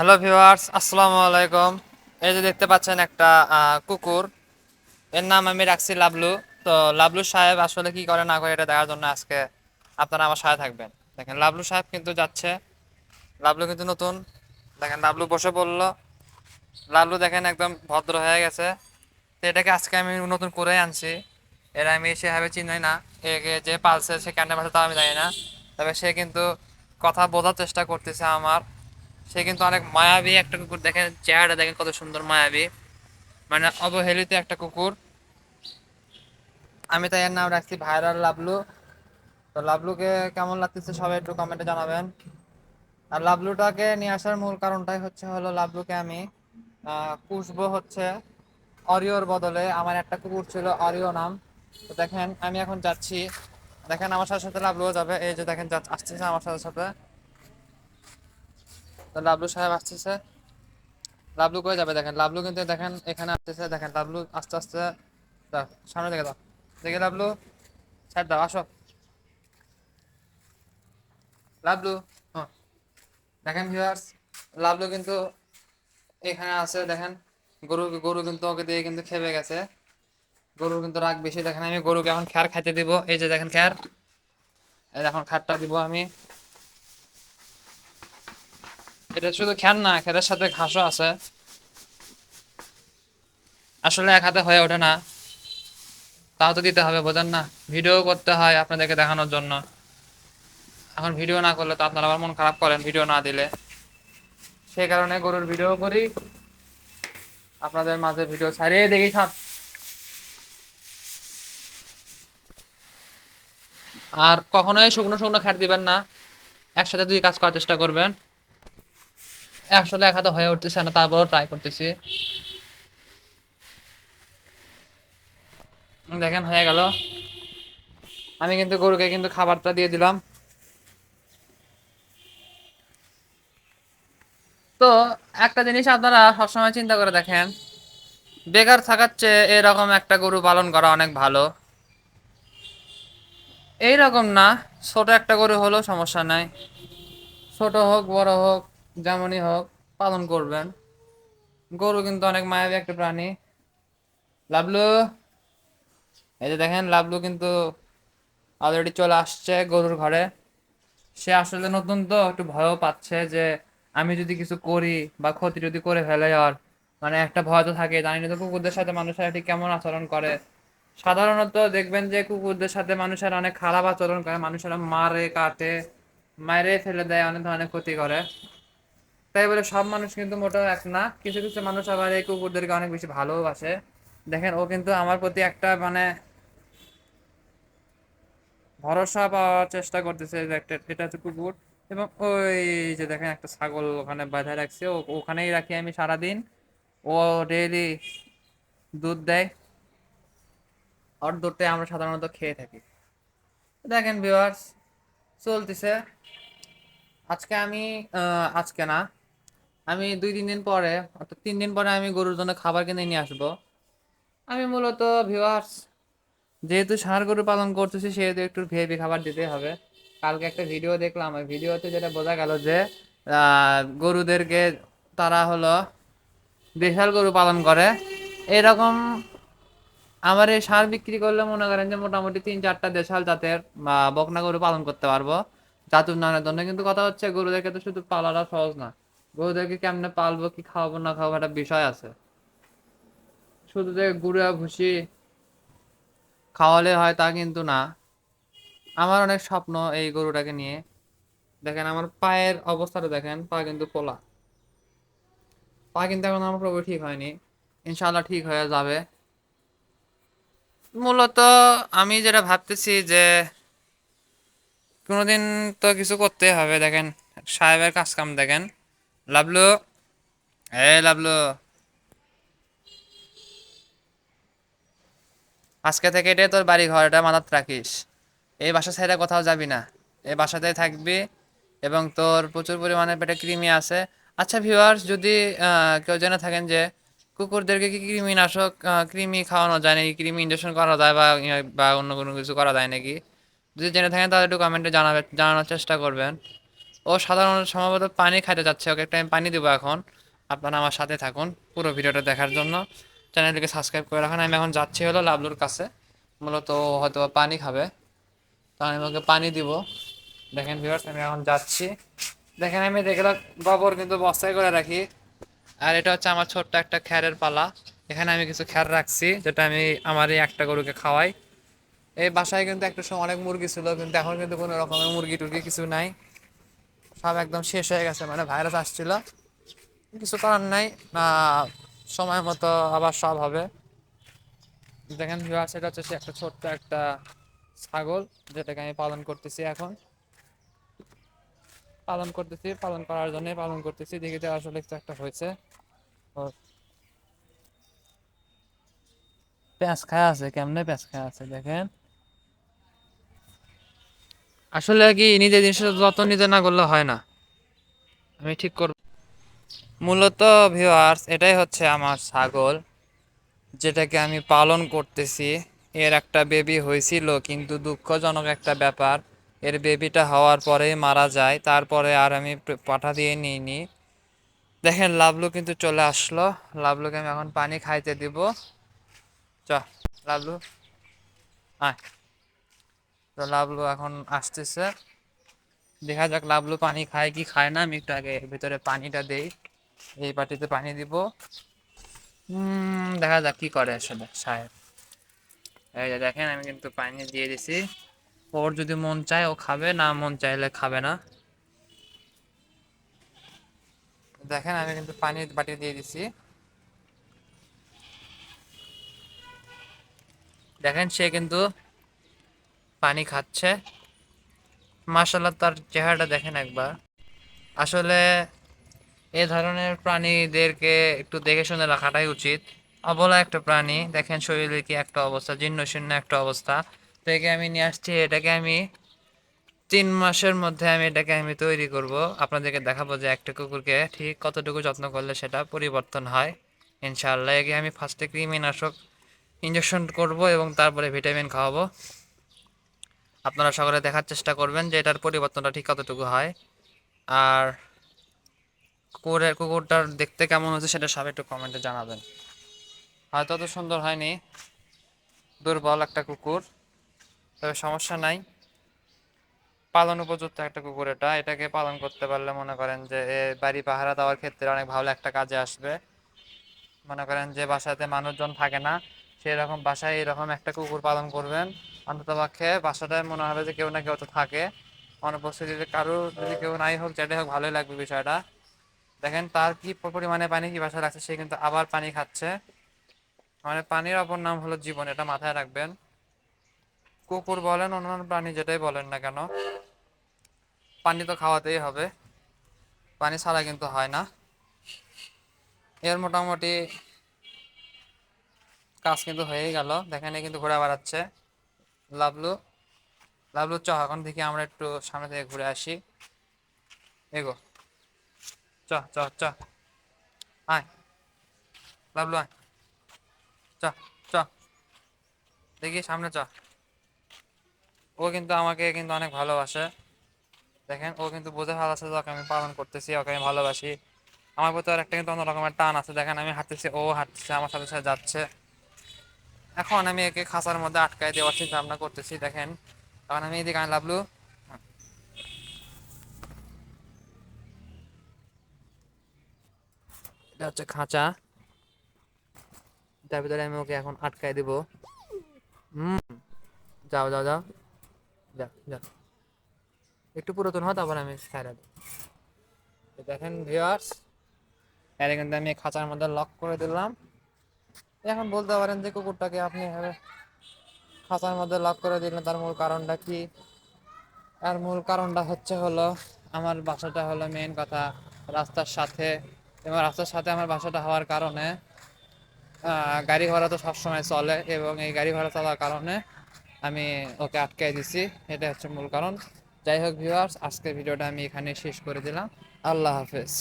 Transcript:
Hello viewers আসসালামু আলাইকুম এই যে দেখতে পাচ্ছেন একটা কুকুর। এর নাম আমি রাখছি লাবলু। তো লাবলু সাহেব আসলে কি করে না করে এটা দেখার জন্য আজকে আপনারা আমার সাথে থাকবেন। দেখেন, লাবলু সাহেব কিন্তু যাচ্ছে। লাবলু কিন্তু নতুন। দেখেন, লাবলু বসে পড়ল। লাবলু দেখেন একদম ভদ্র হয়ে গেছে। তো এটাকে আজকে আমি নতুন করে আনছি। এর আমি সেভাবে চিনি না। একে যে পালছে, সে কেন পালছে তা আমি জানি না। তবে সে কিন্তু কথা বোঝার চেষ্টা করতেছে আমার। সে কিন্তু অনেক মায়াবী একটা কুকুর। দেখেন চেহারাটা দেখেন কত সুন্দর মায়াবী। মানে অবহেলিত একটা কুকুর। আমি তাই এর নাম রাখছি ভাইরাল লাবলু। তো লাবলুকে কেমন লাগতেছে সবাই একটু কমেন্টে জানাবেন। আর লাবলুটাকে নিয়ে আসার মূল কারণটাই হচ্ছে, হলো লাবলুকে আমি পুষবো হচ্ছে অরিওর বদলে। আমার একটা কুকুর ছিল, অরিও নাম। তো দেখেন আমি এখন যাচ্ছি। দেখেন আমার সাথে সাথে লাবলুও যাবে। এই যে দেখেন আসতেছে আমার সাথে সাথে। লাবলু সাহেব আসতেছে। লাবলু কই যাবে দেখেন? লাবলু কিন্তু দেখেন, এখানে আসতেছে। দেখেন, লাবলু আস্তে আস্তে দাও সামনে থেকে দাও। দেখে লাবলু সাইড দাও, আসো। লাবলু হ্যাঁ। দেখেন ভিউয়ার্স লাবলু কিন্তু এখানে আছে, দেখেন। গরু গরু কিন্তু ওকে দিয়ে কিন্তু খেপে গেছে। গরুর কিন্তু রাগ বেশি। দেখেন আমি গরুকে এখন খ্যার খাইতে দিব। এই যে দেখেন খ্যার এখন খ্যারটা দিব আমি। এটা শুধু খ্যার না খ্যারের সাথে ঘাসও আছে। আসলে এক হাতে হয়ে ওঠে না। তাও তো দিতে হবে, বোঝেন না? ভিডিও করতে হয় আপনাদেরকে দেখানোর জন্য। এখন ভিডিও না করলে তো আপনারা আবার মন খারাপ করেন ভিডিও না দিলে। সেই কারণে গরুর ভিডিও করি। আপনাদের মাঝে ভিডিও ছাড়িয়ে দেখি থাক আর কখনোই শুকনো শুকনো খ্যার দিবেন না। একসাথে দুই কাজ করার চেষ্টা করবেন। আসলে এক হাতে হয়ে উঠতেছে না, তারপরও ট্রাই করতেছি। দেখেন, হয়ে গেল। আমি কিন্তু গরুকে কিন্তু খাবারটা দিয়ে দিলাম। তো একটা জিনিস আপনারা সবসময় চিন্তা করে দেখেন, বেকার থাকার চেয়ে এরকম একটা গরু পালন করা অনেক ভালো। এইরকম না, ছোট একটা গরু হলেও সমস্যা নাই। ছোট হোক, বড় হোক যেমনই হোক পালন করবেন। গরু কিন্তু অনেক মায়াবী একটা প্রাণী। লাবলু, এই যে দেখেন, লাবলু কিন্তু অলরেডি চলে আসছে গরুর ঘরে। সে আসলে নতুন তো, একটু ভয়ও পাচ্ছে যে আমি যদি কিছু করি বা ক্ষতি যদি করে ফেলে আর মানে একটা ভয় তো থাকে জানি না তো কুকুরদের সাথে মানুষেরা ঠিক কেমন আচরণ করে। সাধারণত দেখবেন যে কুকুরদের সাথে মানুষেরা অনেক খারাপ আচরণ করে। মানুষেরা মারে, কাটে মারে ফেলে দেয়, অনেক ধরনের ক্ষতি করে। তাই বলে সব মানুষ কিন্তু মোটেও এক না। কিছু কিছু মানুষ আবার এই কুকুরদেরকে অনেক বেশি ভালোবাসে। দেখেন, ও কিন্তু আমার প্রতি একটা মানে ভরসা পাওয়ার চেষ্টা করতেছে একটা, এটা হচ্ছে কুকুর। এবং ওই যে দেখেন, একটা ছাগল ওখানে বাঁধা রাখছে। ও, ওখানেই রাখি আমি সারাদিন। ও ডেইলি দুধ দেয়। ওর দুধটাই আমরা সাধারণত খেয়ে থাকি। দেখেন ভিউয়ার্স চলতেছে। আজকে আমি আজকে না আমি দুই, তিন দিন পরে, অর্থাৎ তিন দিন পরে আমি গরুর জন্য খাবার কিনে নিয়ে আসব। আমি মূলত ভিউয়ার্স যেহেতু ষাঁড় গরু পালন করতেছি, সেহেতু একটু ভেবে খাবার দিতে হবে। কালকে একটা ভিডিও দেখলাম, ওই ভিডিওতে যেটা বোঝা গেল যে গরুদেরকে তারা হলো দেশাল গরু পালন করে। এরকম আমার এই সার বিক্রি করলে মনে করেন যে মোটামুটি তিন, চারটা দেশাল জাতের বকনা গরু পালন করতে পারব। জাতুর উন্নয়নের জন্য, কিন্তু কথা হচ্ছে গরুদেরকে তো শুধু পালাটা সহজ না। গরুদেরকে কেমনে পালবো, কি খাওয়াবো, না খাওয়াবো একটা বিষয় আছে। শুধু যে গুঁড়া, ভুসি খাওয়ালে হয় তা কিন্তু না। আমার অনেক স্বপ্ন এই গরুটাকে নিয়ে। দেখেন আমার পায়ের অবস্থাটা দেখেন, পা কিন্তু ফোলা পা কিন্তু এখন আমার পুরোপুরি ঠিক হয়নি। ইনশাল্লাহ ঠিক হয়ে যাবে। মূলত আমি যেটা ভাবতেছি যে কোনোদিন তো কিছু করতে হবে। দেখেন সাহেবের কাজ কাম দেখেন। লাভলু এ লাভলু আজকে থেকে এটাই তোর বাড়ি ঘর এটা রাখিস। এই বাসা ছেড়ে কোথাও যাবি না। এই বাসাতেই থাকবি এবং তোর প্রচুর পরিমাণে পেটে কৃমি আছে। আচ্ছা ভিউয়ার্স যদি কেউ জেনে থাকেন যে কুকুরদেরকে কি কৃমিনাশক কৃমি খাওয়ানো যায় নাকি, কৃমি ইঞ্জেকশন করা যায় বা বা অন্য কোনো কিছু করা যায় নাকি? যদি জেনে থাকেন তাহলে একটু কমেন্টে জানাবে, জানানোর চেষ্টা করবেন। ও সাধারণ সম্ভবত পানি খাইতে যাচ্ছে। ওকে একটা আমি পানি দেবো এখন। আপনারা আমার সাথে থাকুন পুরো ভিডিওটা দেখার জন্য। চ্যানেলটিকে সাবস্ক্রাইব করে রাখুন। আমি এখন যাচ্ছি হলো লাবলুর কাছে। মূলত হয়তো পানি খাবে। তো আমি ওকে পানি দিব। দেখেন ভিউয়ার্স আমি এখন যাচ্ছি। দেখেন আমি দেখলাম গোবর কিন্তু বস্তায় করে রাখি। আর এটা হচ্ছে আমার ছোট্ট একটা খ্যারের পালা। এখানে আমি কিছু খ্যার রাখছি, যেটা আমি আমার এই একটা গরুকে খাওয়াই। এই বাসায় কিন্তু একটা সময় অনেক মুরগি ছিল, কিন্তু এখন কিন্তু কোনো রকমের মুরগি টুরগি কিছু নাই। সব একদম শেষ হয়ে গেছে মানে ভাইরাস আসছিল। কিছু করার নাই সময় মতো আবার সব হবে। দেখেন ভিউয়ার্স এটা হচ্ছে একটা ছোট্ট একটা ছাগল, যেটাকে আমি পালন করতেছি এখন। পালন করতেছি, পালন করার জন্য পালন করতেছি। দেখি যে আসলে কিছু একটা হয়েছে। ও পেঁয়াজ খায় আছে, কেমনে পেঁয়াজ খায় আছে দেখেন। আসলে কি নিজের জিনিসের যত্ন নিজে না করলে হয় না? আমি ঠিক করব। মূলত ভিউয়ার্স এটাই হচ্ছে আমার ছাগল, যেটাকে আমি পালন করতেছি। এর একটা বেবি হয়েছিল, কিন্তু দুঃখজনক একটা ব্যাপার, এর বেবিটা হওয়ার পরেই মারা যায়। তারপরে আর আমি পাঠা দিয়ে নিইনি। দেখেন লাভলু কিন্তু চলে আসলো। লাভলুকে আমি এখন পানি খাইতে দিব। চ লাভলু আয়। তো লাভলু এখন আসতেছে। দেখা যাক লাভলু পানি খায় কি খায় না, আমি একটু আগে ভিতরে পানিটা দেই। এই বাটিতে পানি দিব। দেখা যাক কি করে আসলে সাহেব। এই যে দেখেন, আমি কিন্তু পানি দিয়ে দিছি। ওর যদি মন চায়, ও খাবে, না মন চাইলে খাবে না। দেখেন, আমি কিন্তু পানি বাটি দিয়ে দিছি। দেখেন, সে কিন্তু পানি খাচ্ছে। মাশাল্লাহ তার চেহারাটা দেখেন একবার। আসলে এ ধরনের প্রাণীদেরকে একটু দেখে শুনে রাখাটাই উচিত। অবলা একটা প্রাণী, দেখেন শরীরের কি একটা অবস্থা, জীর্ণ শীর্ণ একটা অবস্থা। তো একে আমি নিয়ে আসছি, এটাকে আমি তিন মাসের মধ্যে আমি এটাকে আমি তৈরি করব। আপনাদেরকে দেখাবো যে একটা কুকুরকে ঠিক কতটুকু যত্ন করলে সেটা পরিবর্তন হয়। ইনশাআল্লাহ, একে আমি ফার্স্টে কৃমিনাশক ইঞ্জেকশন করব এবং তারপরে ভিটামিন খাওয়াবো। আপনারা সকলে দেখার চেষ্টা করবেন যে এটার পরিবর্তনটা ঠিক কতটুকু হয়। আর কুকুরের কুকুরটার দেখতে কেমন হচ্ছে সেটা সব একটু কমেন্টে জানাবেন। হয়তো অত সুন্দর হয়নি। দুর্বল একটা কুকুর। তবে সমস্যা নাই। পালন উপযুক্ত একটা কুকুর এটা। এটাকে পালন করতে পারলে মনে করেন যে এ বাড়ি পাহারা দেওয়ার ক্ষেত্রে অনেক ভালো একটা কাজে আসবে। মনে করেন যে বাসাতে মানুষজন থাকে না। সেই রকম বাসায় এরকম একটা কুকুর পালন করবেন। অন্তত পক্ষে বাসাটায় মনে হবে যে কেউ না কেউ তো থাকে। অনুপস্থিতিতে কারও যদি কেউ নাই হোক যেটাই হোক, ভালোই লাগবে বিষয়টা। দেখেন তার কি পরিমাণে পানি কি বাসায় রাখছে, সে কিন্তু আবার পানি খাচ্ছে। মানে পানির অপর নাম হলো জীবন, এটা মাথায় রাখবেন। কুকুর বলেন, অন্যান্য প্রাণী যেটাই বলেন না কেন, পানি তো খাওয়াতেই হবে। পানি ছাড়া কিন্তু হয় না। এর মোটামুটি কাজ কিন্তু হয়েই গেল। দেখেন কিন্তু ঘুরে বেড়াচ্ছে। লাভলু লাভলু চ, এখন দেখি আমরা একটু সামনে থেকে ঘুরে আসি। এগো চ চ চ। আয়। লাভলু আয়। চ চ। দেখি সামনে চ। ও কিন্তু আমাকে কিন্তু অনেক ভালোবাসে। দেখেন, ও কিন্তু বুঝে যে ওকে আমি পালন করতেছি, ওকে আমি ভালোবাসি। আমার প্রতি আর একটা কিন্তু অন্য রকমের টান আছে। দেখেন, আমি হাঁটতেছি, ও হাঁটতেছে, আমার সাথে সাথে যাচ্ছে। এখন আমি একে খাঁচার মধ্যে আটকায় দেওয়ার চিন্তা ভাবনা করতেছি, দেখেন। তখন আমি এদিকে লাভলু এটা হচ্ছে খাঁচা। তার ভিতরে আমি ওকে এখন আটকায় দিব। হুম। যাও যাও যাও। যা যা। একটু পুরাতন হয় তারপর আমি ছাড়া তো দেখেন ভিউয়ার্স এর কিন্তু আমি খাঁচার মধ্যে লক করে দিলাম। এখন বলতে পারেন যে কুকুরটাকে আপনি খাঁচার মধ্যে লক করে দিলেন, তার মূল কারণটা কি? আর মূল কারণটা হচ্ছে হলো, আমার বাসাটা হলো মেন কথা রাস্তার সাথে। এবং রাস্তার সাথে আমার বাসাটা হওয়ার কারণে গাড়ি ঘোড়া তো সবসময় চলে এবং এই গাড়ি ঘোড়া চলার কারণে আমি ওকে আটকাই দিছি। এটা হচ্ছে মূল কারণ। যাই হোক ভিউয়ার্স আজকের ভিডিওটা আমি এখানে শেষ করে দিলাম। আল্লাহ হাফেজ।